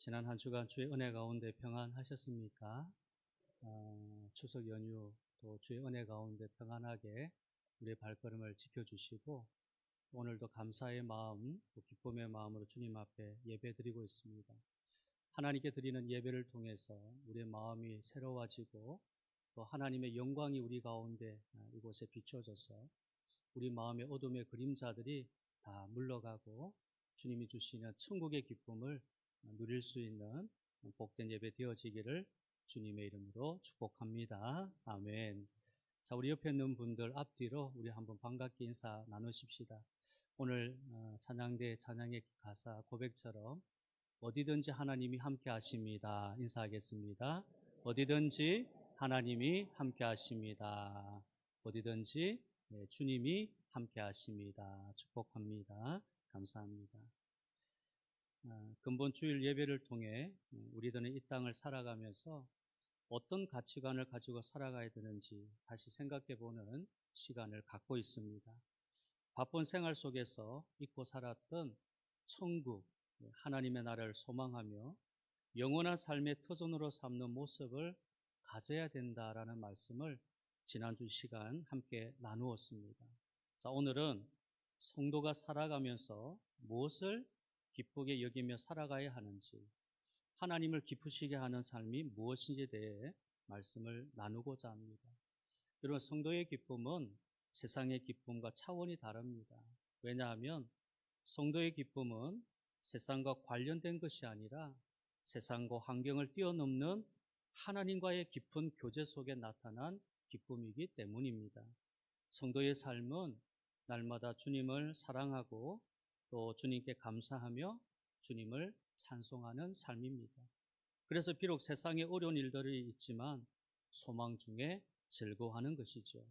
지난 한 주간 주의 은혜 가운데 평안하셨습니까? 어, 추석 연휴 또 주의 은혜 가운데 평안하게 우리의 발걸음을 지켜주시고 오늘도 감사의 마음, 또 기쁨의 마음으로 주님 앞에 예배 드리고 있습니다. 하나님께 드리는 예배를 통해서 우리의 마음이 새로워지고 또 하나님의 영광이 우리 가운데 아, 이곳에 비춰져서 우리 마음의 어둠의 그림자들이 다 물러가고 주님이 주시는 천국의 기쁨을 누릴 수 있는 복된 예배 되어지기를 주님의 이름으로 축복합니다. 아멘. 자, 우리 옆에 있는 분들 앞뒤로 우리 한번 반갑게 인사 나누십시다. 오늘 어, 찬양대 찬양의 가사 고백처럼 어디든지 하나님이 함께 하십니다. 인사하겠습니다. 어디든지 하나님이 함께 하십니다. 어디든지 네, 주님이 함께 하십니다. 축복합니다. 감사합니다. 어, 근본 주일 예배를 통해 음, 우리들은 이 땅을 살아가면서 어떤 가치관을 가지고 살아가야 되는지 다시 생각해 보는 시간을 갖고 있습니다. 바쁜 생활 속에서 잊고 살았던 천국, 네, 하나님의 나라를 소망하며 영원한 삶의 터전으로 삼는 모습을 가져야 된다라는 말씀을 지난주 시간 함께 나누었습니다. 자, 오늘은 성도가 살아가면서 무엇을 기쁘게 여기며 살아가야 하는지, 하나님을 기쁘시게 하는 삶이 무엇인지에 대해 말씀을 나누고자 합니다. 여러분, 성도의 기쁨은 세상의 기쁨과 차원이 다릅니다. 왜냐하면 성도의 기쁨은 세상과 관련된 것이 아니라 세상과 환경을 뛰어넘는 하나님과의 깊은 교제 속에 나타난 기쁨이기 때문입니다. 성도의 삶은 날마다 주님을 사랑하고 또 주님께 감사하며 주님을 찬송하는 삶입니다. 그래서 비록 세상에 어려운 일들이 있지만 소망 중에 즐거워하는 것이죠.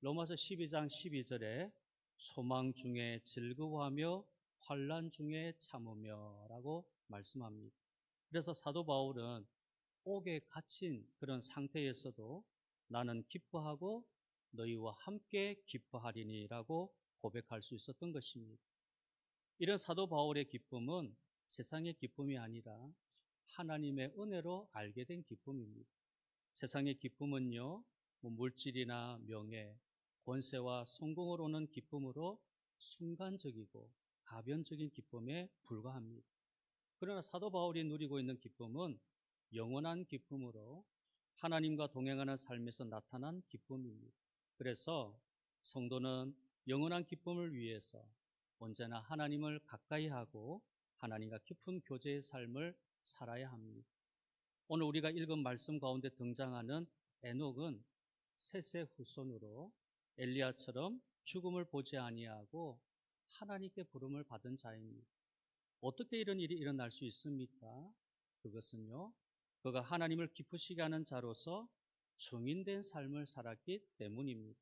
로마서 12장 12절에 소망 중에 즐거워하며 환란 중에 참으며라고 말씀합니다. 그래서 사도 바울은 옥에 갇힌 그런 상태에서도 나는 기뻐하고 너희와 함께 기뻐하리니라고 고백할 수 있었던 것입니다. 이런 사도 바울의 기쁨은 세상의 기쁨이 아니라 하나님의 은혜로 알게 된 기쁨입니다. 세상의 기쁨은요, 뭐 물질이나 명예, 권세와 성공을 오는 기쁨으로 순간적이고 가변적인 기쁨에 불과합니다. 그러나 사도 바울이 누리고 있는 기쁨은 영원한 기쁨으로 하나님과 동행하는 삶에서 나타난 기쁨입니다. 그래서 성도는 영원한 기쁨을 위해서 언제나 하나님을 가까이 하고 하나님과 깊은 교제의 삶을 살아야 합니다. 오늘 우리가 읽은 말씀 가운데 등장하는 에녹은 셋의 후손으로 엘리야처럼 죽음을 보지 아니하고 하나님께 부름을 받은 자입니다. 어떻게 이런 일이 일어날 수 있습니까? 그것은요, 그가 하나님을 기쁘시게 하는 자로서 증인된 삶을 살았기 때문입니다.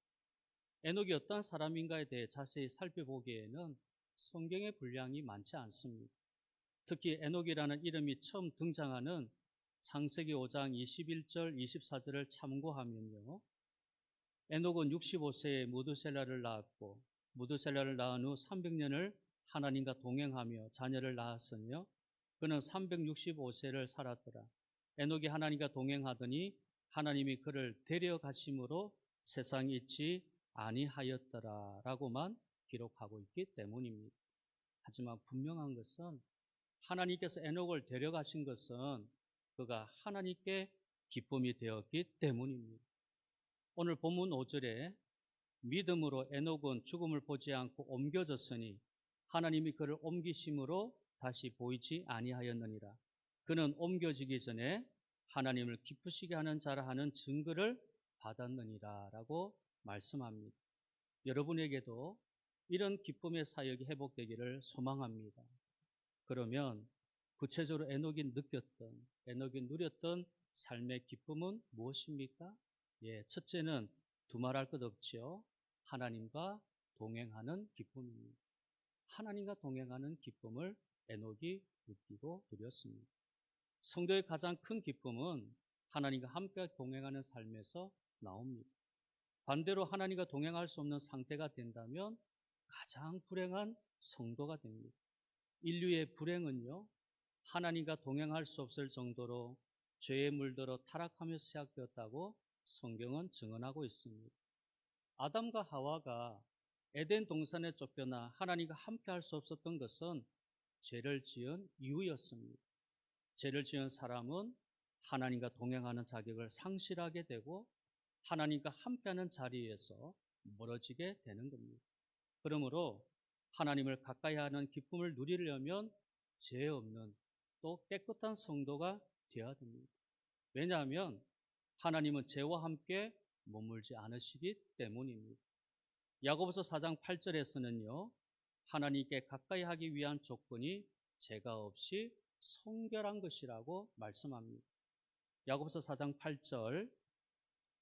에녹이 어떤 사람인가에 대해 자세히 살펴보기에는 성경의 분량이 많지 않습니다. 특히 에녹이라는 이름이 처음 등장하는 창세기 5장 21절, 24절을 참고하면요. 에녹은 65세에 무드셀라를 낳았고 무드셀라를 낳은 후 300년을 하나님과 동행하며 자녀를 낳았으며 그는 365세를 살았더라. 에녹이 하나님과 동행하더니 하나님이 그를 데려가심으로 세상이 있지 아니하였더라라고만 기록하고 있기 때문입니다. 하지만 분명한 것은 하나님께서 에녹을 데려가신 것은 그가 하나님께 기쁨이 되었기 때문입니다. 오늘 본문 5절에 믿음으로 에녹은 죽음을 보지 않고 옮겨졌으니 하나님이 그를 옮기심으로 다시 보이지 아니하였느니라. 그는 옮겨지기 전에 하나님을 기쁘시게 하는 자라 하는 증거를 받았느니라 라고 말씀합니다. 여러분에게도 이런 기쁨의 사역이 회복되기를 소망합니다. 그러면 구체적으로 에녹이 느꼈던, 에녹이 누렸던 삶의 기쁨은 무엇입니까? 예, 첫째는 두말할 것 없지요. 하나님과 동행하는 기쁨입니다. 하나님과 동행하는 기쁨을 에녹이 느끼고 누렸습니다. 성도의 가장 큰 기쁨은 하나님과 함께 동행하는 삶에서 나옵니다. 반대로 하나님과 동행할 수 없는 상태가 된다면 가장 불행한 성도가 됩니다. 인류의 불행은요, 하나님과 동행할 수 없을 정도로 죄에 물들어 타락하며 시작되었다고 성경은 증언하고 있습니다. 아담과 하와가 에덴 동산에 쫓겨나 하나님과 함께 할 수 없었던 것은 죄를 지은 이유였습니다. 죄를 지은 사람은 하나님과 동행하는 자격을 상실하게 되고 하나님과 함께하는 자리에서 멀어지게 되는 겁니다. 그러므로 하나님을 가까이 하는 기쁨을 누리려면 죄 없는 또 깨끗한 성도가 되어야 됩니다. 왜냐하면 하나님은 죄와 함께 머물지 않으시기 때문입니다. 야고보서 4장 8절에서는요. 하나님께 가까이 하기 위한 조건이 죄가 없이 성결한 것이라고 말씀합니다. 야고보서 4장 8절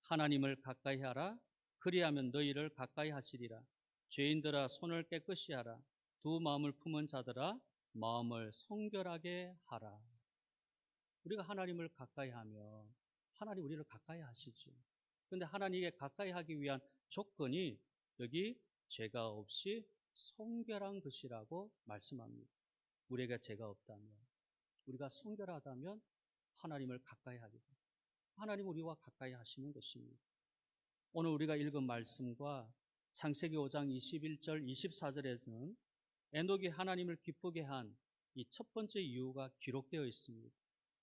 하나님을 가까이 하라 그리하면 너희를 가까이 하시리라 죄인들아 손을 깨끗이 하라 두 마음을 품은 자들아 마음을 성결하게 하라 우리가 하나님을 가까이 하면 하나님 우리를 가까이 하시죠. 근데 하나님께 가까이 하기 위한 조건이 여기 죄가 없이 성결한 것이라고 말씀합니다. 우리에게 죄가 없다면, 우리가 성결하다면 하나님을 가까이 하게 됩니다. 하나님 우리와 가까이 하시는 것입니다. 오늘 우리가 읽은 말씀과 창세기 5장 21절, 24절에서는 에녹이 하나님을 기쁘게 한 이 첫 번째 이유가 기록되어 있습니다.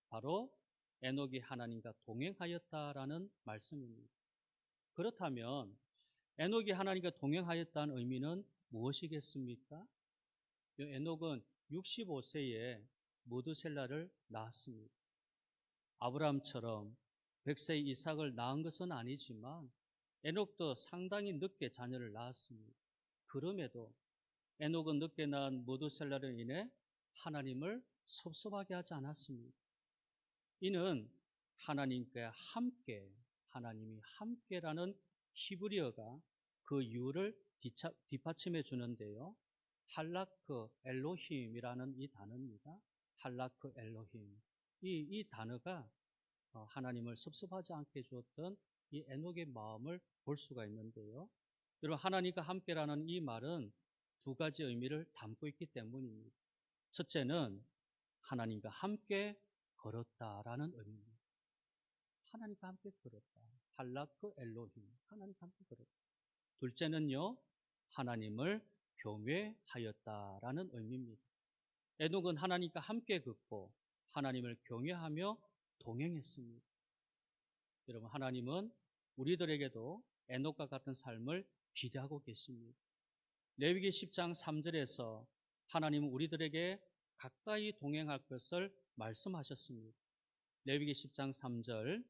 바로 에녹이 하나님과 동행하였다라는 말씀입니다. 그렇다면 에녹이 하나님과 동행하였다는 의미는 무엇이겠습니까? 에녹은 65세에 모두셀라를 낳았습니다. 아브라함처럼 100세 이삭을 낳은 것은 아니지만 에녹도 상당히 늦게 자녀를 낳았습니다. 그럼에도 에녹은 늦게 낳은 모두셀라로 인해 하나님을 섭섭하게 하지 않았습니다. 이는 하나님과 함께, 하나님이 함께라는 히브리어가 그 이유를 뒷받침해 주는데요. 할라크 엘로힘이라는 이 단어입니다. 할라크 엘로힘. 이, 이 단어가 어, 하나님을 섭섭하지 않게 주었던 이 에녹의 마음을 볼 수가 있는데요. 여러분, 하나님과 함께라는 이 말은 두 가지 의미를 담고 있기 때문입니다. 첫째는 하나님과 함께 걸었다라는 의미입니다. 하나님과 함께 걸었다. 할라크 엘로힘. 하나님과 함께 걸었다. 둘째는요, 하나님을 경외하였다라는 의미입니다. 에녹은 하나님과 함께 걷고 하나님을 경외하며 동행했습니다. 여러분, 하나님은 우리들에게도 에녹과 같은 삶을 기대하고 계십니다. 레위기 10장 3절에서 하나님은 우리들에게 가까이 동행할 것을 말씀하셨습니다. 레위기 10장 3절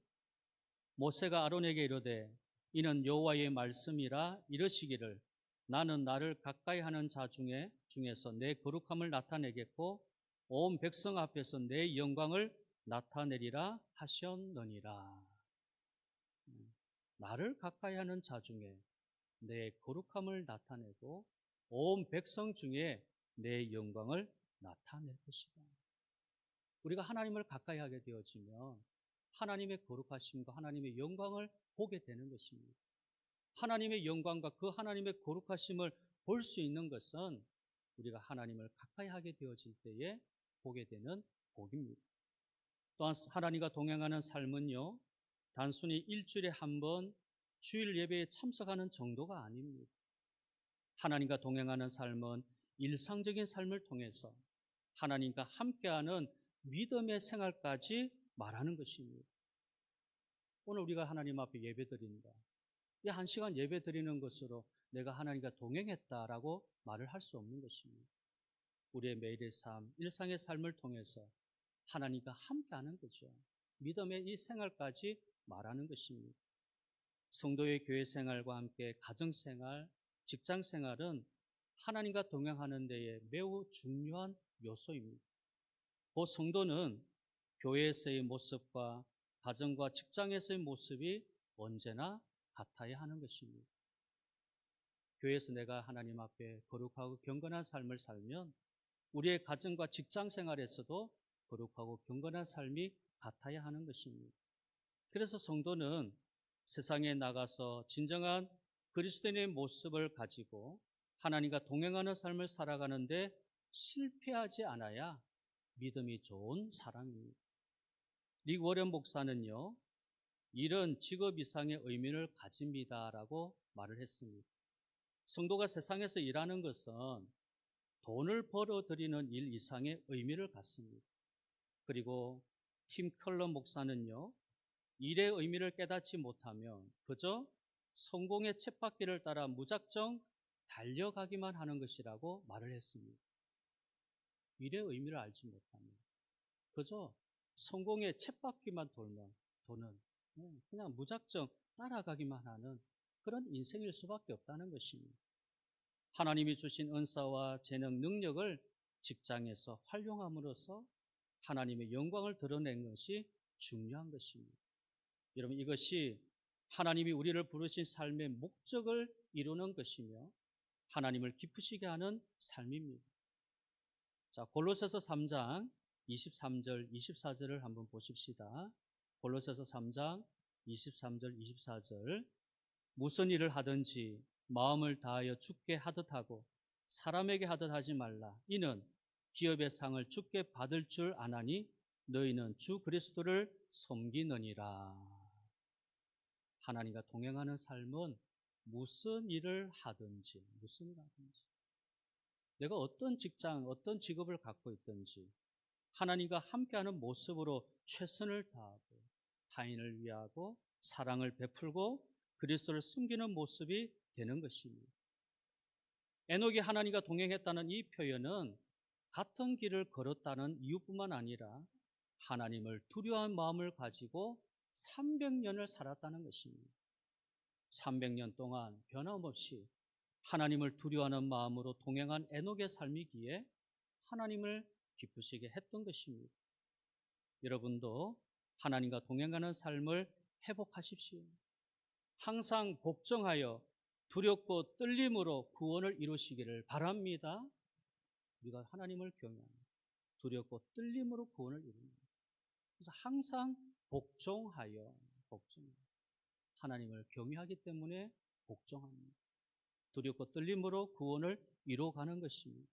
모세가 아론에게 이르되 이는 여호와의 말씀이라 이르시기를 나는 나를 가까이 하는 자 중에 중에서 내 거룩함을 나타내겠고 온 백성 앞에서 내 영광을 나타내리라 하셨느니라. 나를 가까이 하는 자 중에 내 거룩함을 나타내고 온 백성 중에 내 영광을 나타낼 것이다. 우리가 하나님을 가까이 하게 되어지면 하나님의 거룩하심과 하나님의 영광을 보게 되는 것입니다. 하나님의 영광과 그 하나님의 거룩하심을 볼 수 있는 것은 우리가 하나님을 가까이 하게 되어질 때에 보게 되는 복입니다. 또한 하나님과 동행하는 삶은요, 단순히 일주일에 한 번 주일 예배에 참석하는 정도가 아닙니다. 하나님과 동행하는 삶은 일상적인 삶을 통해서 하나님과 함께하는 믿음의 생활까지 말하는 것입니다. 오늘 우리가 하나님 앞에 예배 드린다. 이 한 시간 예배 드리는 것으로 내가 하나님과 동행했다라고 말을 할 수 없는 것입니다. 우리의 매일의 삶, 일상의 삶을 통해서 하나님과 함께하는 거죠. 믿음의 이 생활까지 말하는 것입니다. 성도의 교회 생활과 함께 가정 생활, 직장 생활은 하나님과 동행하는 데에 매우 중요한 요소입니다. 그 성도는 교회에서의 모습과 가정과 직장에서의 모습이 언제나 같아야 하는 것입니다. 교회에서 내가 하나님 앞에 거룩하고 경건한 삶을 살면 우리의 가정과 직장 생활에서도 거룩하고 경건한 삶이 같아야 하는 것입니다. 그래서 성도는 세상에 나가서 진정한 그리스도인의 모습을 가지고 하나님과 동행하는 삶을 살아가는데 실패하지 않아야 믿음이 좋은 사람입니다. 리 워렌 목사는요, 일은 직업 이상의 의미를 가집니다라고 말을 했습니다. 성도가 세상에서 일하는 것은 돈을 벌어들이는 일 이상의 의미를 갖습니다. 그리고 팀 컬러 목사는요, 일의 의미를 깨닫지 못하면 그저 성공의 쳇바퀴를 따라 무작정 달려가기만 하는 것이라고 말을 했습니다. 일의 의미를 알지 못하면 그저 성공의 쳇바퀴만 돌면 도는 네, 그냥 무작정 따라가기만 하는 그런 인생일 수밖에 없다는 것입니다. 하나님이 주신 은사와 재능, 능력을 직장에서 활용함으로써 하나님의 영광을 드러낸 것이 중요한 것입니다. 여러분 이것이 하나님이 우리를 부르신 삶의 목적을 이루는 것이며 하나님을 기쁘시게 하는 삶입니다. 자, 골로새서 3장 23절, 24절을 한번 보십시다. 골로새서 3장 23절, 24절. 무슨 일을 하든지 마음을 다하여 죽게 하듯 하고 사람에게 하듯 하지 말라. 이는 기업의 상을 죽게 받을 줄 아나니 너희는 주 그리스도를 섬기느니라. 하나님과 동행하는 삶은 무슨 일을 하든지, 무슨 일을 하든지, 내가 어떤 직장, 어떤 직업을 갖고 있든지, 하나님과 함께하는 모습으로 최선을 다하고, 타인을 위하고, 사랑을 베풀고, 그리스도를 숨기는 모습이 되는 것입니다. 에녹이 하나님과 동행했다는 이 표현은 같은 길을 걸었다는 이유뿐만 아니라 하나님을 두려워한 마음을 가지고 300년을 살았다는 것입니다. 300년 동안 변함없이 하나님을 두려워하는 마음으로 동행한 에녹의 삶이기에 하나님을 기쁘시게 했던 것입니다. 여러분도 하나님과 동행하는 삶을 회복하십시오. 항상 복종하여 두렵고 떨림으로 구원을 이루시기를 바랍니다. 우리가 하나님을 경외합니다. 두렵고 떨림으로 구원을 이룹니다. 그래서 항상 복종하여 복종 하나님을 경외하기 때문에 복종합니다. 두렵고 떨림으로 구원을 이루어가는 것입니다.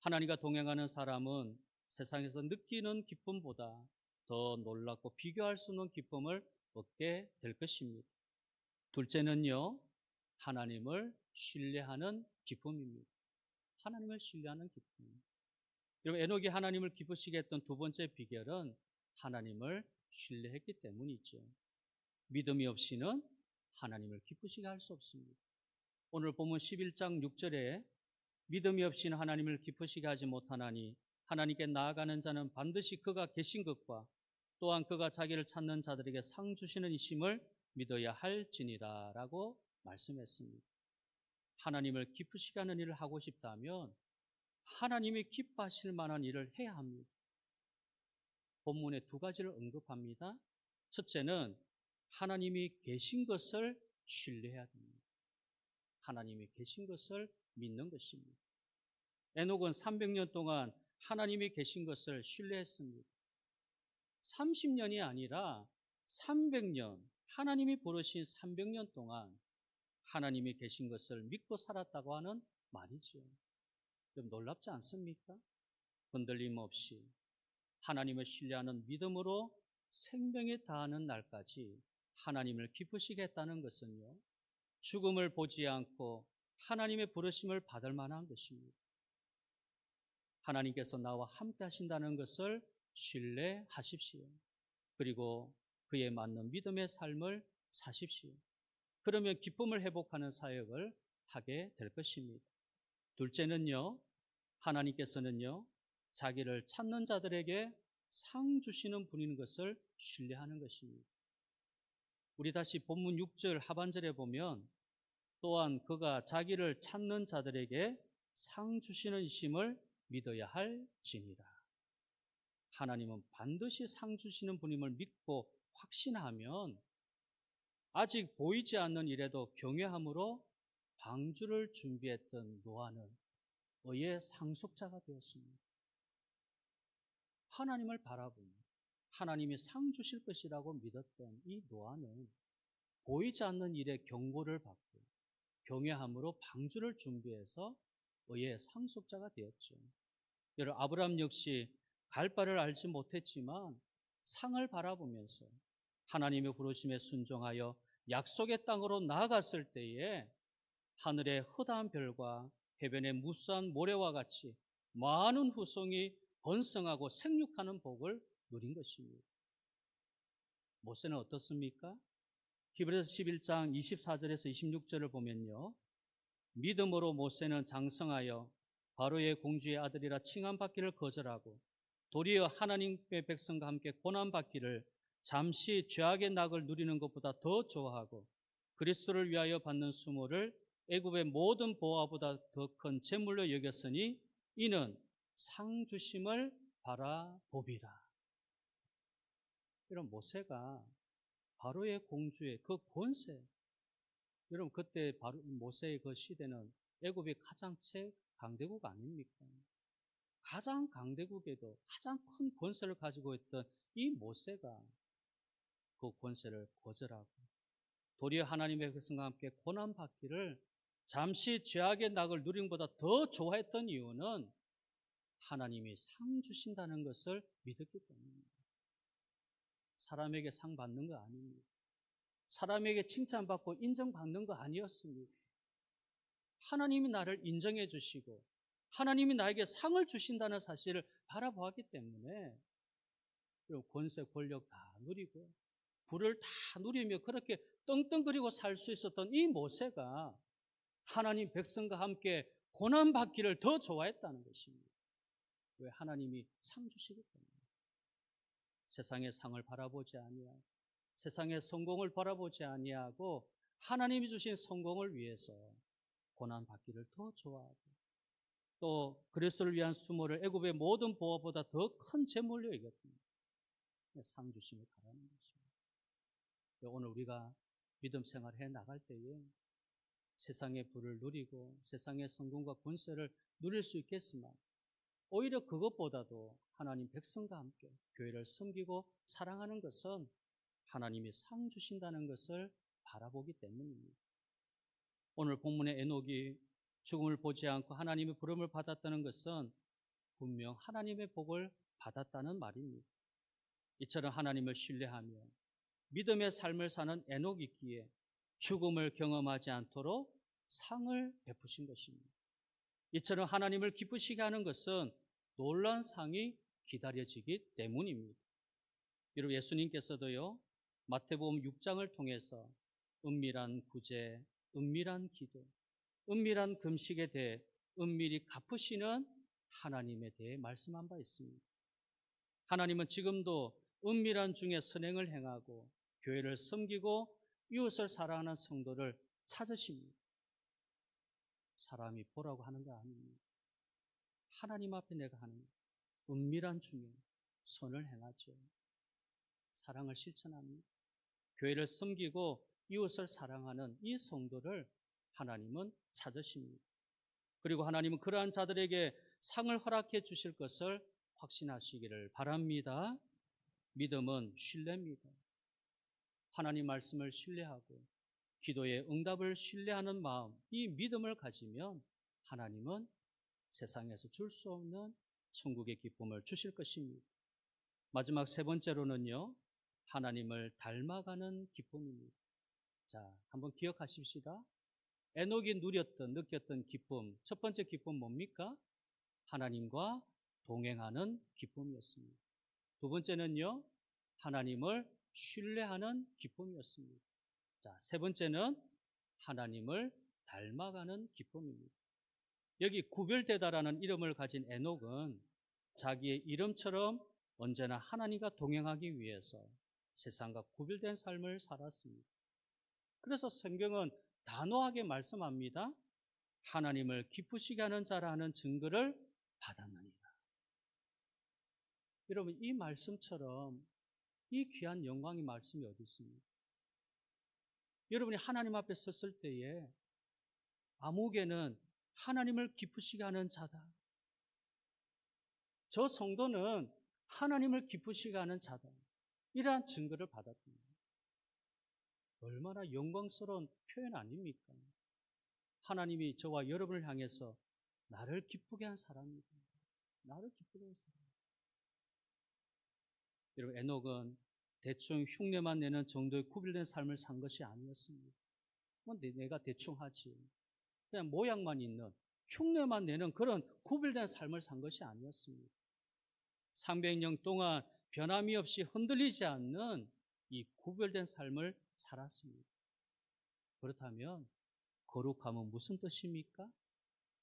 하나님과 동행하는 사람은 세상에서 느끼는 기쁨보다 더 놀랍고 비교할 수 없는 기쁨을 얻게 될 것입니다. 둘째는요, 하나님을 신뢰하는 기쁨입니다. 하나님을 신뢰하는 기쁨. 여러분, 에녹이 하나님을 기쁘시게 했던 두 번째 비결은 하나님을 신뢰했기 때문이죠. 믿음이 없이는 하나님을 기쁘시게 할 수 없습니다. 오늘 보면 11장 6절에 믿음이 없이는 하나님을 기쁘시게 하지 못하나니 하나님께 나아가는 자는 반드시 그가 계신 것과 또한 그가 자기를 찾는 자들에게 상 주시는 이심을 믿어야 할지니라 라고 말씀했습니다. 하나님을 기쁘시게 하는 일을 하고 싶다면 하나님이 기뻐하실 만한 일을 해야 합니다. 본문에 두 가지를 언급합니다. 첫째는 하나님이 계신 것을 신뢰해야 됩니다. 하나님이 계신 것을 믿는 것입니다. 에녹은 300년 동안 하나님이 계신 것을 신뢰했습니다. 30년이 아니라 300년, 하나님이 부르신 300년 동안 하나님이 계신 것을 믿고 살았다고 하는 말이지요. 좀 놀랍지 않습니까? 흔들림 없이 하나님을 신뢰하는 믿음으로 생명에 다하는 날까지 하나님을 기쁘시게 했다는 것은요, 죽음을 보지 않고 하나님의 부르심을 받을 만한 것입니다. 하나님께서 나와 함께 하신다는 것을 신뢰하십시오. 그리고 그에 맞는 믿음의 삶을 사십시오. 그러면 기쁨을 회복하는 사역을 하게 될 것입니다. 둘째는요, 하나님께서는요, 자기를 찾는 자들에게 상 주시는 분인 것을 신뢰하는 것입니다. 우리 다시 본문 6절 하반절에 보면 또한 그가 자기를 찾는 자들에게 상 주시는 이심을 믿어야 할지니라. 하나님은 반드시 상 주시는 분임을 믿고 확신하면 아직 보이지 않는 일에도 경외함으로 방주를 준비했던 노아는 의의 상속자가 되었습니다. 하나님을 바라보며 하나님이 상 주실 것이라고 믿었던 이 노아는 보이지 않는 일에 경고를 받고 경외함으로 방주를 준비해서 의의 상속자가 되었죠. 여러분 아브라함 역시 갈 바를 알지 못했지만 상을 바라보면서 하나님의 부르심에 순종하여 약속의 땅으로 나아갔을 때에 하늘의 허다한 별과 해변의 무수한 모래와 같이 많은 후손이 번성하고 생육하는 복을 누린 것입니다. 모세는 어떻습니까? 히브리서 11장 24절에서 26절을 보면요. 믿음으로 모세는 장성하여 바로의 공주의 아들이라 칭함받기를 거절하고 도리어 하나님의 백성과 함께 고난받기를 잠시 죄악의 낙을 누리는 것보다 더 좋아하고 그리스도를 위하여 받는 수모를 애굽의 모든 보화보다 더 큰 재물로 여겼으니 이는 상 주심을 바라보비라. 이런 모세가 바로의 공주의 그 권세, 여러분 그때 바로 모세의 그 시대는 애굽이 가장 최 강대국 아닙니까? 가장 강대국에도 가장 큰 권세를 가지고 있던 이 모세가 그 권세를 거절하고 도리어 하나님의 백성과 함께 고난 받기를 잠시 죄악의 낙을 누린 것보다 더 좋아했던 이유는 하나님이 상 주신다는 것을 믿었기 때문입니다. 사람에게 상 받는 거 아닙니다. 사람에게 칭찬받고 인정받는 거 아니었습니다. 하나님이 나를 인정해 주시고 하나님이 나에게 상을 주신다는 사실을 바라보았기 때문에 권세 권력 다 누리고 부를 다 누리며 그렇게 떵떵거리고 살 수 있었던 이 모세가 하나님 백성과 함께 고난 받기를 더 좋아했다는 것입니다. 왜 하나님이 상 주시기 때문에 세상의 상을 바라보지 아니하고 세상의 성공을 바라보지 아니하고 하나님이 주신 성공을 위해서 고난 받기를 더 좋아하고 또 그리스도를 위한 수모를 애굽의 모든 보호보다 더 큰 재물로 여겼습니다. 상 주심을 바라는 것입니다. 오늘 우리가 믿음 생활해 나갈 때에 세상의 부를 누리고 세상의 성공과 권세를 누릴 수 있겠지만 오히려 그것보다도 하나님 백성과 함께 교회를 섬기고 사랑하는 것은 하나님이 상 주신다는 것을 바라보기 때문입니다. 오늘 본문의 에녹이 죽음을 보지 않고 하나님의 부름을 받았다는 것은 분명 하나님의 복을 받았다는 말입니다. 이처럼 하나님을 신뢰하며 믿음의 삶을 사는 에녹이기에 죽음을 경험하지 않도록 상을 베푸신 것입니다. 이처럼 하나님을 기쁘시게 하는 것은 놀란 상이 기다려지기 때문입니다. 여러분 예수님께서도요 마태복음 6장을 통해서 은밀한 구제, 은밀한 기도, 은밀한 금식에 대해 은밀히 갚으시는 하나님에 대해 말씀한 바 있습니다. 하나님은 지금도 은밀한 중에 선행을 행하고 교회를 섬기고 이웃을 사랑하는 성도를 찾으십니다. 사람이 보라고 하는 거 아닙니다. 하나님 앞에 내가 하는 은밀한 중에 선을 행하죠. 사랑을 실천합니다. 교회를 섬기고 이웃을 사랑하는 이 성도를 하나님은 찾으십니다. 그리고 하나님은 그러한 자들에게 상을 허락해 주실 것을 확신하시기를 바랍니다. 믿음은 신뢰입니다. 하나님 말씀을 신뢰하고 기도의 응답을 신뢰하는 마음, 이 믿음을 가지면 하나님은 세상에서 줄 수 없는 천국의 기쁨을 주실 것입니다. 마지막 세 번째로는요, 하나님을 닮아가는 기쁨입니다. 자, 한번 기억하십시다. 에녹이 누렸던, 느꼈던 기쁨. 첫 번째 기쁨 뭡니까? 하나님과 동행하는 기쁨이었습니다. 두 번째는요, 하나님을 신뢰하는 기쁨이었습니다. 자, 세 번째는 하나님을 닮아가는 기쁨입니다. 여기 구별되다라는 이름을 가진 에녹은 자기의 이름처럼 언제나 하나님과 동행하기 위해서 세상과 구별된 삶을 살았습니다. 그래서 성경은 단호하게 말씀합니다. 하나님을 기쁘시게 하는 자라는 증거를 받았느니라. 여러분, 이 말씀처럼 이 귀한 영광의 말씀이 어디 있습니까? 여러분이 하나님 앞에 섰을 때에 아무개는 하나님을 기쁘시게 하는 자다. 저 성도는 하나님을 기쁘시게 하는 자다. 이러한 증거를 받았습니다. 얼마나 영광스러운 표현 아닙니까? 하나님이 저와 여러분을 향해서 나를 기쁘게 한 사람이다. 나를 기쁘게 한 사람. 여러분 에녹은 대충 흉내만 내는 정도의 구별된 삶을 산 것이 아니었습니다. 뭐 내- 내가 대충 하지. 그냥 모양만 있는 흉내만 내는 그런 구별된 삶을 산 것이 아니었습니다. 300년 동안 변함이 없이 흔들리지 않는 이 구별된 삶을 살았습니다. 그렇다면 거룩함은 무슨 뜻입니까?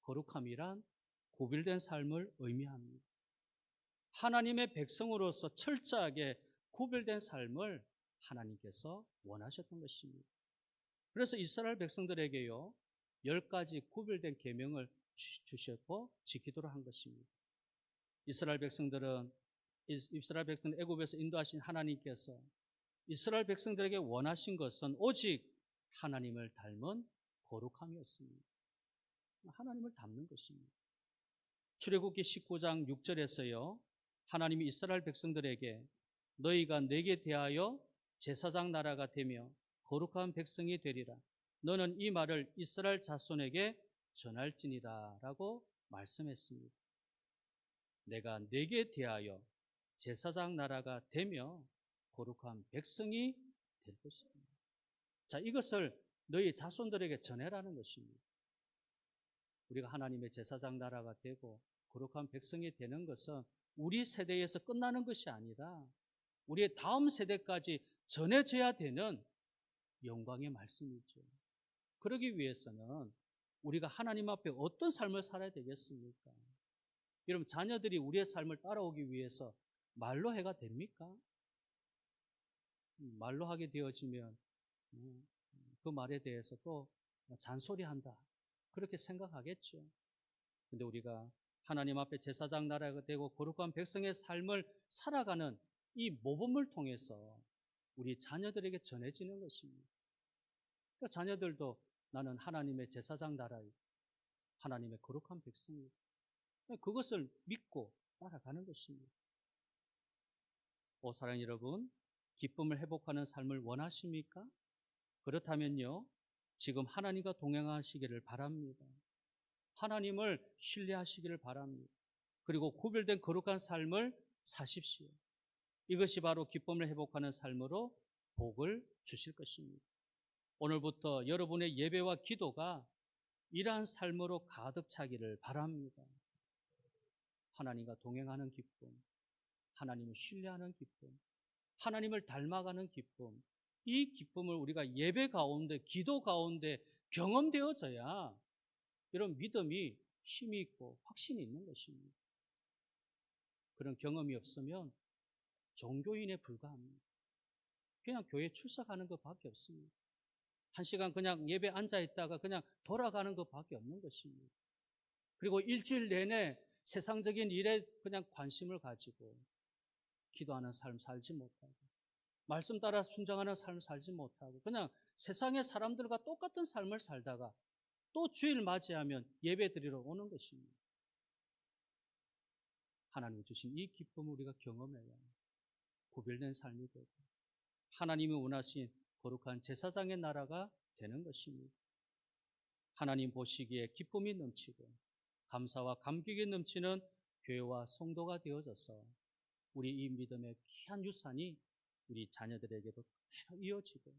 거룩함이란 구별된 삶을 의미합니다. 하나님의 백성으로서 철저하게 구별된 삶을 하나님께서 원하셨던 것입니다. 그래서 이스라엘 백성들에게요, 열 가지 구별된 계명을 주- 주셨고 지키도록 한 것입니다. 이스라엘 백성들은 이- 이스라엘 백성 애굽에서 인도하신 하나님께서 이스라엘 백성들에게 원하신 것은 오직 하나님을 닮은 거룩함이었습니다. 하나님을 닮는 것입니다. 출애굽기 19장 6절에서요. 하나님이 이스라엘 백성들에게 너희가 내게 대하여 제사장 나라가 되며 거룩한 백성이 되리라. 너는 이 말을 이스라엘 자손에게 전할지니다라고 말씀했습니다. 내가 내게 대하여 제사장 나라가 되며 거룩한 백성이 될 것이다. 자, 이것을 너희 자손들에게 전해라는 것입니다. 우리가 하나님의 제사장 나라가 되고 거룩한 백성이 되는 것은 우리 세대에서 끝나는 것이 아니라 우리의 다음 세대까지 전해져야 되는 영광의 말씀이죠. 그러기 위해서는 우리가 하나님 앞에 어떤 삶을 살아야 되겠습니까? 여러분, 자녀들이 우리의 삶을 따라오기 위해서 말로 해가 됩니까? 음, 말로 하게 되어지면 음, 그 말에 대해서 또 잔소리한다. 그렇게 생각하겠죠. 근데 우리가 하나님 앞에 제사장 나라가 되고 거룩한 백성의 삶을 살아가는 이 모범을 통해서 우리 자녀들에게 전해지는 것입니다. 그러니까 자녀들도 나는 하나님의 제사장 나라이 하나님의 거룩한 백성이다. 그것을 믿고 따라가는 것입니다. 오 사랑 여러분, 기쁨을 회복하는 삶을 원하십니까? 그렇다면요, 지금 하나님과 동행하시기를 바랍니다. 하나님을 신뢰하시기를 바랍니다. 그리고 구별된 거룩한 삶을 사십시오. 이것이 바로 기쁨을 회복하는 삶으로 복을 주실 것입니다. 오늘부터 여러분의 예배와 기도가 이러한 삶으로 가득 차기를 바랍니다. 하나님과 동행하는 기쁨, 하나님을 신뢰하는 기쁨, 하나님을 닮아가는 기쁨, 이 기쁨을 우리가 예배 가운데, 기도 가운데 경험되어져야 이런 믿음이 힘이 있고 확신이 있는 것입니다. 그런 경험이 없으면 종교인에 불과합니다. 그냥 교회 출석하는 것밖에 없습니다. 한 시간 그냥 예배 앉아 있다가 그냥 돌아가는 것밖에 없는 것입니다. 그리고 일주일 내내 세상적인 일에 그냥 관심을 가지고 기도하는 삶 살지 못하고 말씀 따라 순종하는 삶 살지 못하고 그냥 세상의 사람들과 똑같은 삶을 살다가 또 주일 맞이하면 예배 드리러 오는 것입니다. 하나님 주신 이 기쁨을 우리가 경험해야 구별된 삶이 되고 하나님이 원하신 거룩한 제사장의 나라가 되는 것입니다. 하나님 보시기에 기쁨이 넘치고 감사와 감격이 넘치는 교회와 성도가 되어져서 우리 이 믿음의 귀한 유산이 우리 자녀들에게도 그대로 이어지고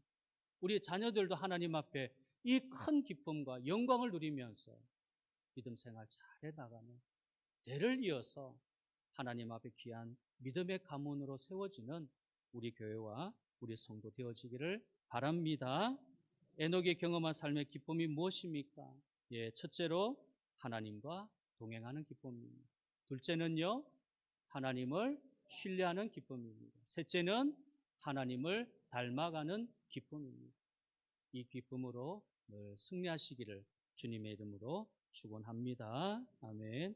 우리 자녀들도 하나님 앞에 이 큰 기쁨과 영광을 누리면서 믿음 생활 잘해 나가는 대를 이어서 하나님 앞에 귀한 믿음의 가문으로 세워지는 우리 교회와 우리 성도 되어지기를 바랍니다. 에녹이 경험한 삶의 기쁨이 무엇입니까? 예, 첫째로 하나님과 동행하는 기쁨입니다. 둘째는요, 하나님을 신뢰하는 기쁨입니다. 셋째는 하나님을 닮아가는 기쁨입니다. 이 기쁨으로 늘 승리하시기를 주님의 이름으로 축원합니다. 아멘.